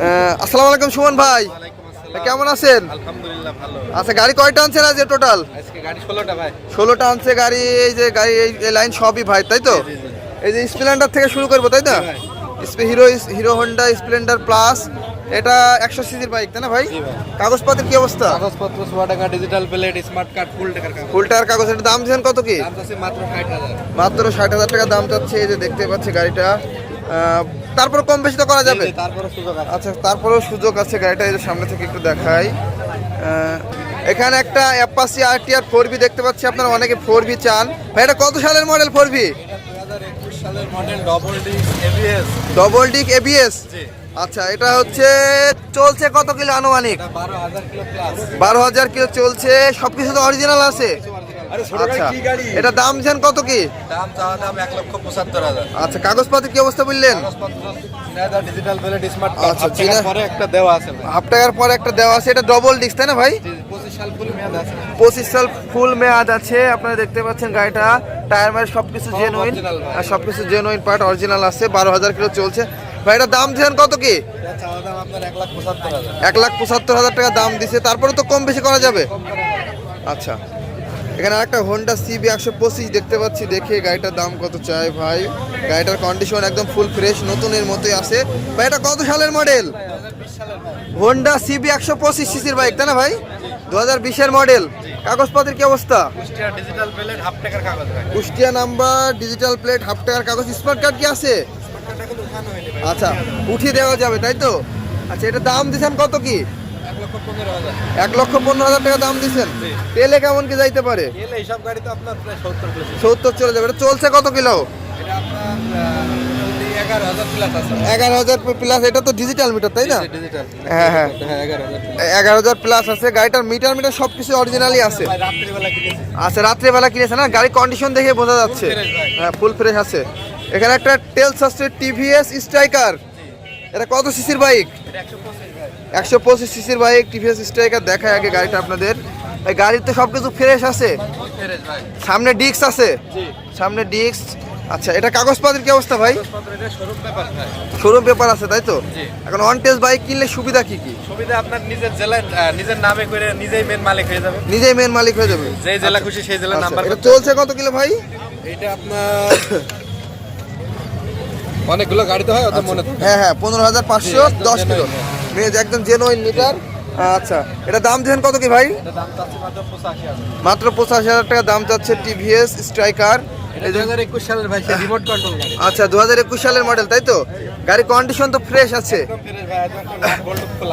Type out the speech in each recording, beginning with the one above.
আসসালামু আলাইকুম সুমন ভাই। কেমন আছেন? আলহামদুলিল্লাহ ভালো। আচ্ছা গাড়ি কয়টা আনছেন আজ টোটাল আজকে গাড়ি ভাই। আনছে গাড়ি এই যে গাড়ি এই লাইন সবই ভাই তাই তো। এই যে স্প্লেন্ডার থেকে শুরু করব তাই না? স্পে- Hero Hero Honda Splendor plus এটা একশো সিসির বাইক তাই না ভাই? কাগজপত্রের কি অবস্থা? কাগজপত্র সোয়া টাকা digital plate smart card full টাকার কাগজ। ফুল টায়ার কাগজ এটার দাম দিচ্ছেন কত কি? মাত্র ষাট হাজার। মাত্র ষাট হাজার টাকা দাম চাচ্ছে এই যে দেখতে পাচ্ছি গাড়িটা। তারপর কম বেশি তো করা যাবে? আচ্ছা তারপরেও সুযোগ আছে গাড়িটা এই সামনে থেকে একটু দেখাই। এখানে একটা অ্যাপাসি আর টি আর ফোর বি দেখতে পাচ্ছি আপনারা অনেকে ফোর বি চান। ভাই এটা কত সালের model four B double disc ABS আচ্ছা এটা হচ্ছে চলছে কত কিলো আনুমানিক? বারো হাজার কিলো চলছে সবকিছু তো অরিজিনাল আছে। আচ্ছা। এটা দাম দিচ্ছেন কত কি? দাম চাওয়া দাম এক লক্ষ পঁচাত্তর হাজার। আচ্ছা কাগজপাতি কি অবস্থা বললেন ডিজিটাল প্লেট স্মার্ট আচ্ছা, পরে একটা দেওয়া আছে হাফ টাকার পর একটা দেওয়া আছে এটা ডবল ডিস্ক তাই না ভাই? পঁচিশ সাল ফুল মেয়াদ আছে। পঁচিশ সাল ফুল মেয়াদ আছে আপনারা দেখতে পাচ্ছেন গাড়িটা। টায়ার মায়ের সবকিছু সব জেনুইন original ভাই। সবকিছু জেনুইন পার্ট অরিজিনাল আছে বারো হাজার কিলো চলছে। ভাই এটা দাম কত কি? এটা চাওয়া দাম আপনার এক লাখ পঁচাত্তর হাজার। এক লাখ পঁচাত্তর হাজার টাকা দাম দিছে তারপরে তো কম বেশি করা যাবে। আচ্ছা। এখানে একটা হোন্ডা সিবি একশো পঁচিশ দেখতে পাচ্ছি। দেখে গাড়িটার দাম কত চাই ভাই? গাড়িটার কন্ডিশন একদম ফুল ফ্রেশ নতুনের মতোই আছে। ভাই এটা কত সালের মডেল হোন্ডা সিবি একশো পঁচিশ সিসির বাইক তাই না ভাই? দু হাজার বিশের মডেল কাগজপত্রের কি অবস্থা? Kushtia number digital plate half টাকার কাগজ। স্মার্ট কার্ড কি আছে? আচ্ছা উঠিয়ে দেওয়া যাবে তাই তো? আচ্ছা এটা দাম দিচ্ছেন কত কি? এক লক্ষ পনেরো হাজার টাকা দাম দিচ্ছেন? তেলে কেমন কি যাইতে পারে? এইসব গাড়ি তো আপনার প্রায় সত্তর সত্তর চলে যাবে এটা চলছে কত কিলো? এগারো হাজার প্লাস এটা তো ডিজিটাল মিটার তাই না? হ্যাঁ, হ্যাঁ। হ্যাঁ এগারো হাজার প্লাস আছে। গাড়িটার মিটার মিটার সব কিছু অরিজিনালি আছে। রাত্রিবেলা কিনেছি। না? গাড়ি কন্ডিশন দেখে বোঝা যাচ্ছে। হ্যাঁ ফুল ফ্রেশ আছে। এখানে একটা টেলস আছে টিভিএস স্ট্রাইকার এটা কত সিসির বাইক? একশো পঁচিশ সিসির বাইক টিভিএস স্ট্রাইকার দেখায় আগে গাড়িটা আপনাদের। এই গাড়িতে সব কিছু ফ্রেশ আছে। সামনে ডিস্ক আছে? সামনে ডিস্ক। আচ্ছা এটা কাগজপত্রের কি অবস্থা ভাই? শোরুম পেপার ভাই। শোরুম পেপার আছে তাই তো? এখন অন টেস্ট বাইক কিনলে সুবিধা কি কি? সুবিধা আপনার নিজের জেলায় আহ, নিজের নামে করে নিজেই মেন মালিক হয়ে যাবে। নিজেই মেন মালিক হয়ে যাবে। যেই জেলা খুশি সেই জেলা আচ্ছা, নাম্বার এটা চলছে কত কিলো ভাই? এটা আপনার অনেকগুলো গাড়ি তো হয় ওদের মনে হ্যাঁ হ্যাঁ পনেরো হাজার পাঁচশো দশ কিলো। মেজ একদম জেনুইন মিটার আচ্ছা এটা দাম দিয়েছেন কত কি ভাই? মাত্র পঁচাশি হাজার। টাকা দাম চাচ্ছে টিভিএস স্ট্রাইকার আচ্ছা দু হাজার একুশ সালের মডেল তাই তো? গাড়ির কন্ডিশন তো ফ্রেশ আছে।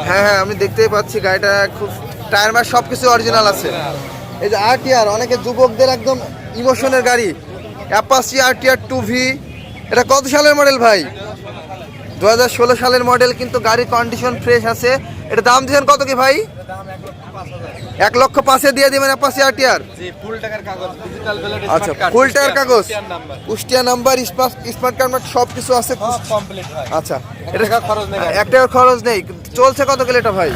হ্যাঁ হ্যাঁ আমি দেখতেই পাচ্ছি গাড়িটা খুব টায়ার মার সব কিছু অরিজিনাল আছে। এই যে আরটিআর অনেকে যুবকদের একদম ইমোশনের গাড়ি। অ্যাপাসি আরটিআর টু ভি এটা কত সালের মডেল ভাই? দু হাজার ষোলো সালের মডেল কিন্তু গাড়ির কন্ডিশন ফ্রেশ আছে। এটা দাম দিয়েছেন কত কি ভাই? এক লক্ষ পাঁচে দিয়ে দিবেন অ্যাপাসি আরটিআর জি ফুল টাকার কাগজ আচ্ছা ফুল টায়ার কাগজ? কুষ্টিয়া নাম্বার স্মার্ট কার্ড সব কিছু আছে আচ্ছা এটা খরচ নেই এক টাকার খরচ নেই। চলছে কত কিলো এটা ভাই?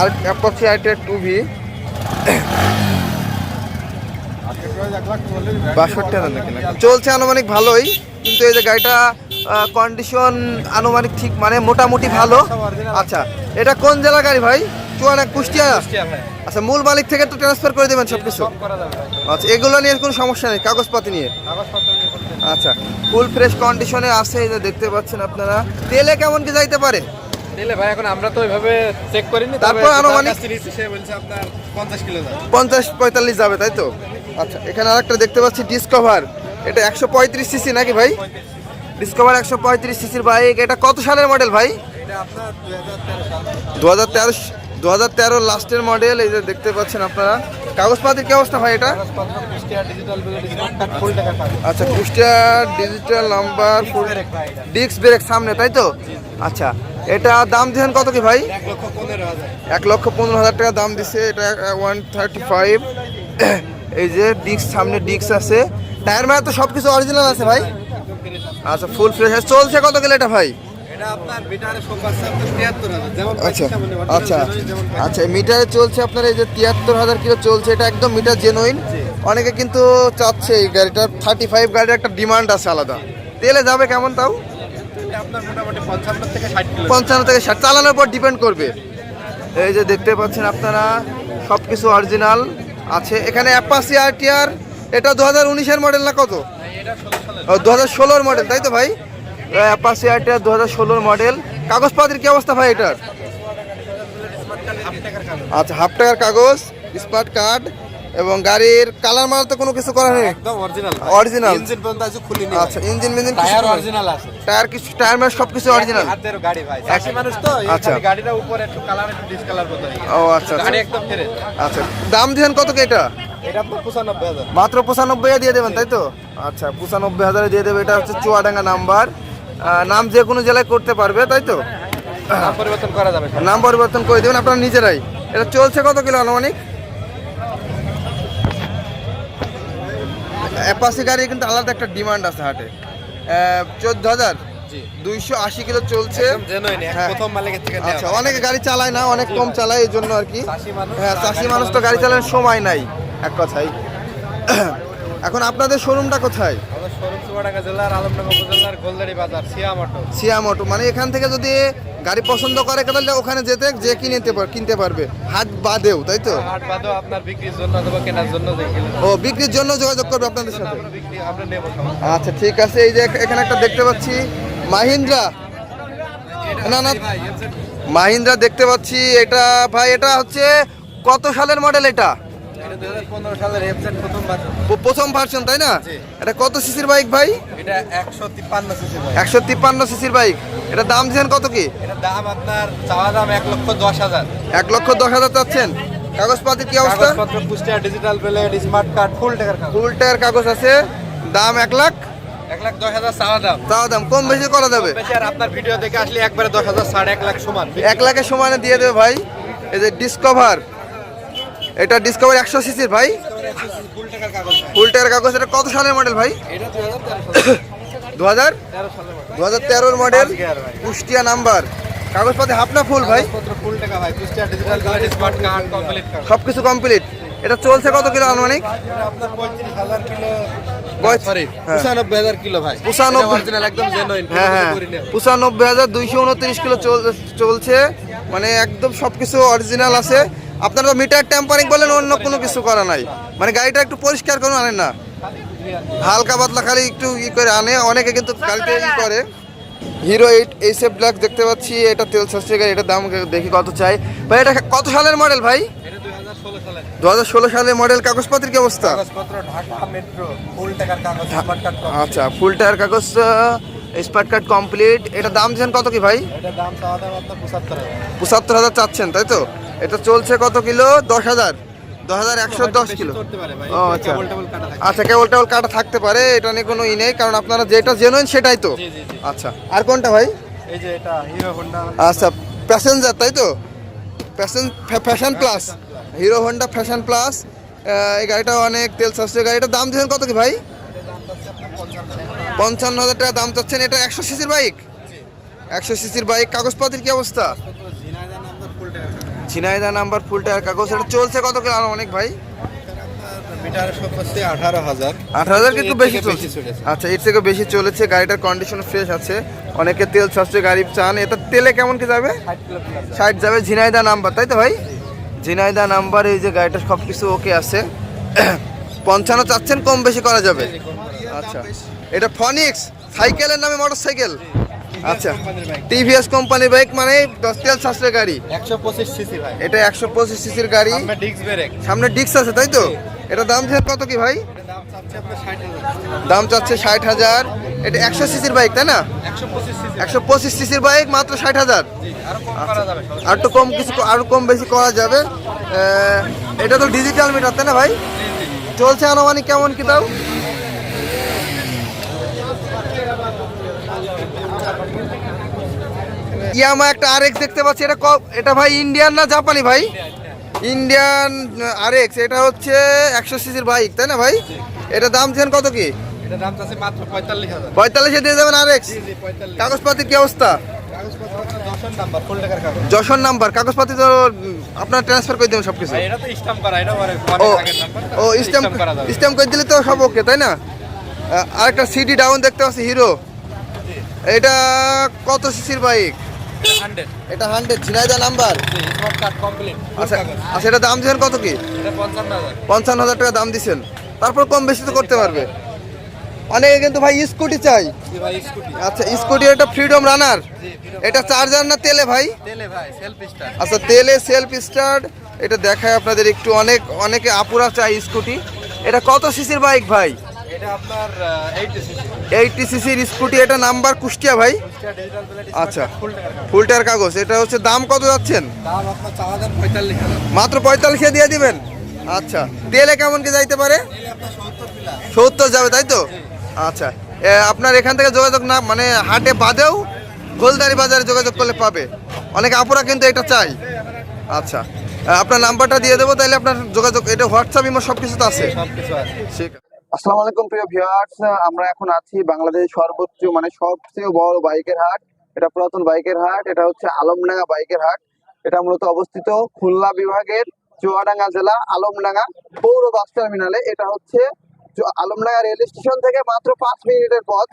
আর অ্যাপাসি আরটিআর টু ভি বাষট্টি হাজার নাকি চলছে আনুমানিক ভালোই কিন্তু এই যে গাড়িটা কন্ডিশন আনুমানিক ঠিক মানে মোটামুটি ভালো। আচ্ছা এটা কোন জেলা গাড়ি ভাই? চুয়ানা কুষ্টিয়া? ভাই আচ্ছা মূল মালিক থেকে তো ট্রান্সফার করে দেবেন সব কিছু। আচ্ছা এগুলো নিয়ে কোনো সমস্যা নেই কাগজপাতি নিয়ে? কাগজপত্র নিয়ে আচ্ছা ফুল ফ্রেশ কন্ডিশনে আছে এই যে দেখতে পাচ্ছেন আপনারা। তেলে কেমন কি যাইতে পারে? ভাই এখন আমরা তো ওইভাবে চেক করিনি তারপর আনুমানিক- সে বলছে আপনার কিলো যাবে তাই তো? আচ্ছা এখানে আরেকটা দেখতে পাচ্ছি ডিসকভার এটা একশো পঁয়ত্রিশ সিসি নাকি ভাই? ডিসকভার একশো পঁয়ত্রিশ সিসির বাইক। এটা কত সালের মডেল ভাই? এটা আপনার দুই হাজার তেরো সাল। দু হাজার তেরো দু হাজার তেরো লাস্টের মডেল এই যে দেখতে পাচ্ছেন আপনারা। কাগজপাতির কি অবস্থা ভাই এটা? আচ্ছা Kushtia digital number. Disc brake সামনে তাই তো? আচ্ছা এটা দাম দিয়েছেন কত কি ভাই? এক লক্ষ পনেরো হাজার। টাকা দাম দিছে এটা ওয়ান থার্টি ফাইভ এই যে ডিস্ক সামনে ডিস্ক আছে। টায়ার মায়ের তো সব কিছু অরিজিনাল আছে ভাই। আচ্ছা ফুল ফ্রেশ চলছে কত গেলে এটা ভাই? আচ্ছা আচ্ছা আচ্ছা মিটারে চলছে আপনার এই যে তিয়াত্তর হাজার কিলো চলছে এটা একদম মিটার জেনুইন অনেকে কিন্তু চাচ্ছে এই গাড়িটার। থার্টি ফাইভ গাড়ির একটা ডিমান্ড আছে আলাদা। তেলে যাবে কেমন তাও? পঞ্চান্ন থেকে ষাট চালানোর উপর ডিপেন্ড করবে। এই যে দেখতে পাচ্ছেন আপনারা সব কিছু অরিজিনাল আছে। এখানে অ্যাপাসি আর এটা দু হাজার উনিশের মডেল না কত? দু হাজার ষোলোর মডেল তাই তো ভাই? অ্যাপাসি আর টিআর দু হাজার ষোলোর মডেল কাগজপাতির কি অবস্থা ভাই এটার? আচ্ছা হাফ টাকার কাগজ স্মার্ট কার্ড এবং গাড়ির কালার মাল তো কোনো কিছু করা নেই একদম অরিজিনাল Original? ইঞ্জিন পর্যন্ত আছে খুলিনি আচ্ছা ইঞ্জিন মিঞ্জিন টায়ার অরিজিনাল আছে। টায়ার কিছু টায়ার ম্যাচ সব কিছু অরিজিনাল হাতের গাড়ি ভাই। চাষি মানুষ তো আচ্ছা। গাড়িটা উপরে একটু কালার একটু ডিসকালার হয়ে। ও আচ্ছা আচ্ছা। গাড়ি একদম ফ্রেশ আচ্ছা দাম দিয়েছেন কত কি এটা? এটা পঁচানব্বই হাজার। মাত্র পঁচানব্বই দিয়ে দেবেন তাই তো? আচ্ছা পঁচানব্বই হাজারে দিয়ে দেবে এটা হচ্ছে চুয়াডাঙ্গা নাম্বার। নাম যে কোনো জেলায় করতে পারবে তাই তো? নাম পরিবর্তন করা যাবে নাম পরিবর্তন করে দেবেন আপনারা নিজেরাই। এটা চলছে কত কিলো আনুমানিক? অ্যাপাসি গাড়ি কিন্তু আলাদা একটা ডিমান্ড আছে হাটে। চোদ্দ হাজার। দুইশো আশি কিলো চলছে। হ্যাঁ। আচ্ছা অনেকে গাড়ি চালায় না অনেক কম চালায় এই জন্য আর কি। হ্যাঁ চাষি মানুষ তো গাড়ি চালানোর সময় নাই এক কথাই এখন আপনাদের শোরুমটা কোথায়? শোরুম চুয়াডাঙ্গা জেলার আলমডাঙ্গা উপজেলার গোলদারি বাজার সিয়াম অটো। সিয়াম অটো মানে এখান থেকে যদি গাড়ি পছন্দ করে তাহলে ওখানে যেতে যে কিনতে পার- কিনতে পারবে। হাট বাদেও তাই তো? হাট বাদেও আপনার বিক্রির জন্য অথবা কেনার জন্য ও বিক্রির জন্য যোগাযোগ করবে আপনাদের সাথে? আমরা বিক্রি আমরা নেব সমস্যা আচ্ছা ঠিক আছে। এই যে এখানে একটা দেখতে পাচ্ছি মাহিন্দ্রা। না না। মাহিন্দ্রা দেখতে পাচ্ছি এটা ভাই এটা হচ্ছে কত সালের মডেল এটা? প্রথম ভার্সন তাই না? এটা কত সিসির বাইক ভাই? এটা একশো তিপ্পান্ন সিসির বাইক এটা দাম কত কি? দাম আপনার চাওয়া দাম এক লক্ষ দশ হাজার। এক লক্ষ দশ হাজার চাচ্ছেন। কাগজপাতির কি অবস্থা? Kushtia digital plate smart card full টাকার ফুল টায়ার কাগজ আছে। দাম এক লাখ? এক লাখ দশ হাজার চাওয়া দাম। তাও দাম। কম বেশি করা যাবে। আপনার ভিডিও দেখে আসলে একবারে দশ হাজার সাড়ে এক লাখ সমান। এক লাখের সমানে দিয়ে দেবে ভাই। এই যে ডিসকভার এটা ডিসকভার একশো সিসির ভাই। ফুল টাকার কাগজ ভাই। ফুল কাগজ এটা কত সালের মডেল ভাই? দু হাজার দু হাজার তেরোর মডেল। কুষ্টিয়া নাম্বার। কাগজপাতি হাফ না ফুল ভাই? সব কিছু কমপ্লিট এটা চলছে কত কিলো আনুমানিক। পঁচানব্বই হাজার দুইশো উনত্রিশ কিলো চল- চলছে। মানে একদম সবকিছু অরিজিনাল আছে। আপনারা তো মিটার টেম্পারিং বলেন অন্য কোনো কিছু করা নাই। মানে গাড়িটা একটু পরিষ্কার করে আনেন না। হালকা পাতলা খালি একটু ই করে আনে। অনেকে কিন্তু গাড়িতে ই করে। হিরো এইট এইসএফ ব্ল্যাক দেখতে পাচ্ছি। এটা তেল সাশ্রী গাড়ি এটার দাম দেখি কত চাই। ভাই এটা কত সালের মডেল ভাই? দু হাজার ষোলো সালের। মডেল কাগজপত্রের কি অবস্থা? আচ্ছা ফুল টায়ার কাগজ স্মার্ট কার্ড কমপ্লিট এটা দাম দিয়েছেন কত কি ভাই? পঁচাত্তর হাজার। চাচ্ছেন তাই তো? এটা চলছে কত কিলো? দশ হাজার। দশ হাজার একশো দশ কিলো। ও আচ্ছা। আচ্ছা কেবল টেবল কাটা থাকতে পারে এটা নিয়ে কোনো ই নেই কারণ আপনারা যেটা জেনুইন সেটাই তো। আচ্ছা আর কোনটা ভাই? এই যে এটা হিরো হোন্ডা আচ্ছা প্যাসেঞ্জার তাই তো? Passion passion plus Hero Honda passion plus এই গাড়িটা অনেক তেল সাশ্রয় গাড়ি। এটার দাম দিয়েছেন কত কি ভাই? পঞ্চান্ন হাজার টাকা দাম চাচ্ছেন এটা একশো সিসির বাইক? একশো সিসির বাইক কাগজপত্রের কি অবস্থা? ঝিনাইদা নাম্বার ফুল টায়ার কাগজ এটা চলছে কত কিলো আরও অনেক ভাই। আঠারো হাজার। কিন্তু বেশি চলছে? আচ্ছা এর থেকে বেশি চলেছে গাড়িটার কন্ডিশন ফ্রেশ আছে। অনেকে তেল সাশ্রয় গাড়ি চান এটা তেলে কেমন কি যাবে? ষাট যাবে ঝিনাইদা নাম্বার তাই তো ভাই? ঝিনাইদা নাম্বার এই যে গাড়িটা সব কিছু ওকে আছে। পঞ্চান্ন চাচ্ছেন কম বেশি করা যাবে। আচ্ছা। এটা ফনিক্স সাইকেলের নামে মোটর সাইকেল আচ্ছা। টিভিএস কোম্পানির বাইক মানে তেল সাশ্রয় গাড়ি। একশো পঁচিশ সিসি ভাই। এটা একশো পঁচিশ সিসির গাড়ি। ডিস্ক সামনে ডিক্স আছে তাই তো? এটা দাম কত কি ভাই? দাম চাচ্ছে ষাট হাজার। এটা একশো সিসির বাইক তাই না? একশো পঁচিশ সিসির বাইক মাত্র ষাট হাজার। আরও একটু কম কিছু আর কম বেশি করা যাবে। এটা তো ডিজিটাল মিটার তাই না ভাই? চলছে আনুমানিক কেমন কি তাও? ইয়ামা একটা আরএক্স দেখতে পাচ্ছি? এটা ক- এটা ভাই ইন্ডিয়ান না জাপানি ভাই? ইন্ডিয়ান আরএক্স এটা হচ্ছে একশো সিসির বাইক তাই না ভাই? এটা দাম ছেন কত কি? পঁয়তাল্লিশ দিয়ে যাবেন জি পঁয়তাল্লিশ। কাগজপাতির কি অবস্থা? কাগজপত্র নাম্বার কাগজ। যশোর নাম্বার কাগজপাতি তো আপনার ট্রান্সফার করে দেবেন সব কিছু ও স্ট্যাম্প স্ট্যাম্প করে দিলে তো সব ওকে তাই না? আরেকটা সিডি ডাউন দেখতে পাচ্ছি হিরো এটা কত সিসির বাইক এটা হান্ড্রেড ঝিনাইদা নাম্বার আচ্ছা আচ্ছা এটা দাম দিচ্ছেন কত কি? এটা পঞ্চান্ন হাজার। টাকা দাম দিচ্ছেন তারপর কম বেশি তো করতে পারবে। অনেকে কিন্তু ভাই স্কুটি চাই। আচ্ছা স্কুটি এটা ফ্রিডম রানার এটা চার্জার না তেলে ভাই? আচ্ছা তেলে সেলফ স্টার্ট এটা দেখায় আপনাদের একটু অনেক অনেকে আপুরা চাই স্কুটি। এটা কত সিসির বাইক ভাই? এইটি সিসির স্কুটি এটা নাম্বার কুষ্টিয়া ভাই। আচ্ছা। ফুলটার কাগজ। এটা হচ্ছে দাম কত যাচ্ছেন? মাত্র পঁয়তাল্লিশে দিয়ে দিবেন? আচ্ছা। তেলে কেমন কি যাইতে পারে? সত্তর যাবে তাই তো? আচ্ছা। আপনার এখান থেকে যোগাযোগ না মানে হাটে বাদেও গোলদারি বাজারে যোগাযোগ করলে পাবে। অনেক আপুরা কিন্তু এটা চাই আচ্ছা। আপনার নাম্বারটা দিয়ে দেবো তাহলে আপনার যোগাযোগ এটা হোয়াটসঅ্যাপ ইমো সব কিছু তো আছে। আসসালামু আলাইকুম, প্রিয় ভিউয়ার্স। আমরা এখন আছি বাংলাদেশের সর্বোচ্চ মানে সবচেয়ে বড় বাইকের হাট। এটা পুরাতন বাইকের হাট, এটা হচ্ছে আলমডাঙ্গা বাইকের হাট। এটা মূলত অবস্থিত খুলনা বিভাগের চুয়াডাঙ্গা জেলা আলমডাঙ্গা পৌর বাস টার্মিনালে। এটা হচ্ছে আলমডাঙ্গা রেল স্টেশন থেকে মাত্র পাঁচ মিনিটের পথ।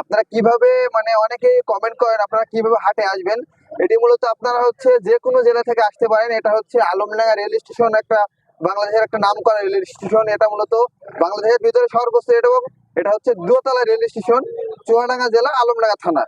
আপনারা কীভাবে মানে অনেকেই কমেন্ট করেন, আপনারা কীভাবে হাটে আসবেন? এটি মূলত আপনারা হচ্ছে যে কোনো জেলা থেকে আসতে পারেন। এটা হচ্ছে আলমডাঙ্গা রেল স্টেশন একটা বাংলাদেশের একটা নাম করা রেল স্টেশন, এটা মূলত বাংলাদেশের ভিতরে সর্বোচ্চ এটা এটা হচ্ছে দোতলা রেল স্টেশন, চুয়াডাঙ্গা জেলা আলমডাঙ্গা থানা।